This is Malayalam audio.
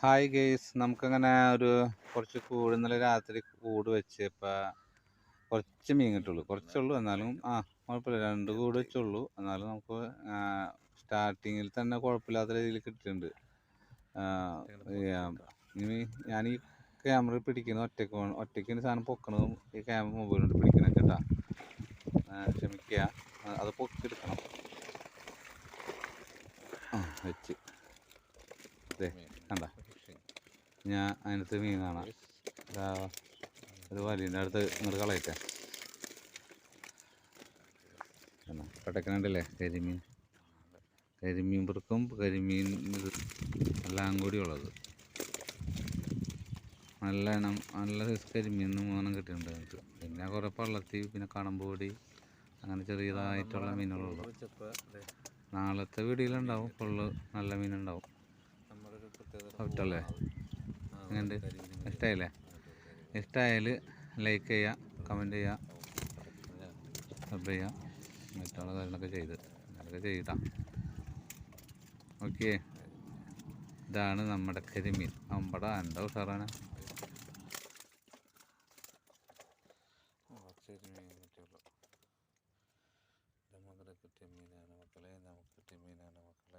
ഹായ് ഗെയ്സ് നമുക്കങ്ങനെ ഒരു കുറച്ച് കൂട് ഇന്നലെ രാത്രി കൂട് വെച്ച് ഇപ്പം കുറച്ച് മീൻ കിട്ടുള്ളൂ. കുറച്ചുള്ളൂ. എന്നാലും ആ കുഴപ്പമില്ല. രണ്ട് കൂട് വെച്ചുള്ളൂ. എന്നാലും നമുക്ക് സ്റ്റാർട്ടിങ്ങിൽ തന്നെ കുഴപ്പമില്ലാത്ത രീതിയിൽ കിട്ടിയിട്ടുണ്ട്. ഇനി ഞാൻ ഈ ക്യാമറ പിടിക്കുന്നത് ഒറ്റയ്ക്ക് ഒറ്റയ്ക്ക് സാധനം പൊക്കണതും ഈ ക്യാമറ മൊബൈൽ കൊണ്ട് പിടിക്കണം കേട്ടാ. ക്ഷമിക്കുക അത് പൊക്കിയെടുക്കണം. വെച്ച്. അതെ കണ്ട? ഞാൻ അതിനകത്ത് മീൻ കാണാം. അത് ഒരു വലിയന്റെ അടുത്ത് ഇങ്ങോട്ട് കളയട്ടെ. പട്ടക്കനുണ്ടല്ലേ കരിമീൻ. കരിമീൻ പെറുക്കും കരിമീൻ എല്ലാം കൂടി ഉള്ളത്. നല്ല ഇനം നല്ല സൈസ് കരിമീൻ മൂന്നെണ്ണം കിട്ടിയിട്ടുണ്ട് എനിക്ക് പിന്നെ കുറേ പള്ളത്തി പിന്നെ കണമ്പൊടി അങ്ങനെ ചെറിയതായിട്ടുള്ള മീനുകളുള്ളൂ നാളത്തെ വീടിയിലുണ്ടാവും ഫുള്ള് നല്ല മീനുണ്ടാവും. ഔട്ടല്ലേ എങ്ങനെയുണ്ട്? ഇഷ്ടമായില്ലേ ഇഷ്ടമായാൽ ലൈക്ക് ചെയ്യുക കമന്റ് ചെയ്യുക സബ് ചെയ്യുക മറ്റുള്ള കാര്യങ്ങളൊക്കെ ചെയ്ത്. അതൊക്കെ ചെയ്താം. ഓക്കെ ഇതാണ് നമ്മുടെ കരിമീൻ. അമ്പട എന്താ ഉഷാറാണ്? നമുക്ക് കിട്ടിയ മീനാണ് മക്കളെ. നമുക്ക് കിട്ടിയ മീനാണ് മക്കളെ.